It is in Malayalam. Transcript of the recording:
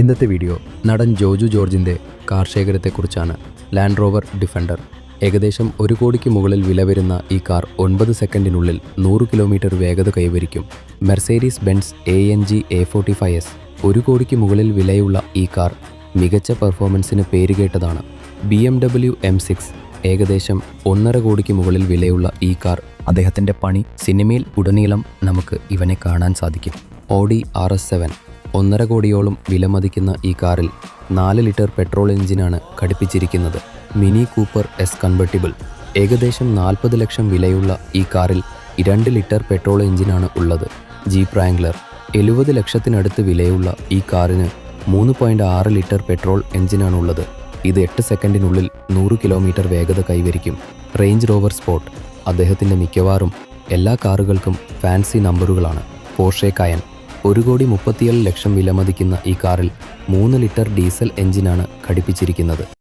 ഇന്നത്തെ വീഡിയോ നടൻ ജോജു ജോർജിന്റെ കാർ ശേഖരത്തെക്കുറിച്ചാണ് ലാൻഡ് റോവർ ഡിഫൻഡർ ഏകദേശം ഒരു കോടിക്ക് മുകളിൽ വില വരുന്ന ഈ കാർ ഒൻപത് സെക്കൻഡിനുള്ളിൽ നൂറ് കിലോമീറ്റർ വേഗത കൈവരിക്കും. Mercedes Benz A M G A forty five S ഒരു കോടിക്ക് മുകളിൽ വിലയുള്ള ഈ കാർ മികച്ച പെർഫോമൻസിന് പേരുകേട്ടതാണ് B M W M six ഏകദേശം ഒന്നര കോടിക്ക് മുകളിൽ വിലയുള്ള ഈ കാർ അദ്ദേഹത്തിന്റെ പണി സിനിമയിൽ ഉടനീളം നമുക്ക് ഇവനെ കാണാൻ സാധിക്കും. ഓഡി ആർ എസ് സെവൻ ഒന്നര കോടിയോളം വിലമതിക്കുന്ന ഈ കാറിൽ നാല് ലിറ്റർ പെട്രോൾ എഞ്ചിനാണ് ഘടിപ്പിച്ചിരിക്കുന്നത്. Mini Cooper S convertible. ഏകദേശം നാൽപ്പത് ലക്ഷം വിലയുള്ള ഈ കാറിൽ രണ്ട് ലിറ്റർ പെട്രോൾ എഞ്ചിനാണ് ഉള്ളത്. ജീപ്പ് റാംഗ്ലർ എഴുപത് ലക്ഷത്തിനടുത്ത് വിലയുള്ള ഈ കാറിന് മൂന്ന് പോയിന്റ് ആറ് ലിറ്റർ പെട്രോൾ എഞ്ചിനാണ് ഉള്ളത്. ഇത് എട്ട് സെക്കൻഡിനുള്ളിൽ നൂറ് കിലോമീറ്റർ വേഗത കൈവരിക്കും. Range Rover Sport. അദ്ദേഹത്തിന്റെ മിക്കവാറും എല്ലാ കാറുകൾക്കും ഫാൻസി നമ്പറുകളാണ്. Porsche Cayenne. ഒരു കോടി മുപ്പത്തിയേഴ് ലക്ഷം വിലമതിക്കുന്ന ഈ കാറിൽ മൂന്ന് ലിറ്റർ ഡീസൽ എഞ്ചിനാണ് ഘടിപ്പിച്ചിരിക്കുന്നത്.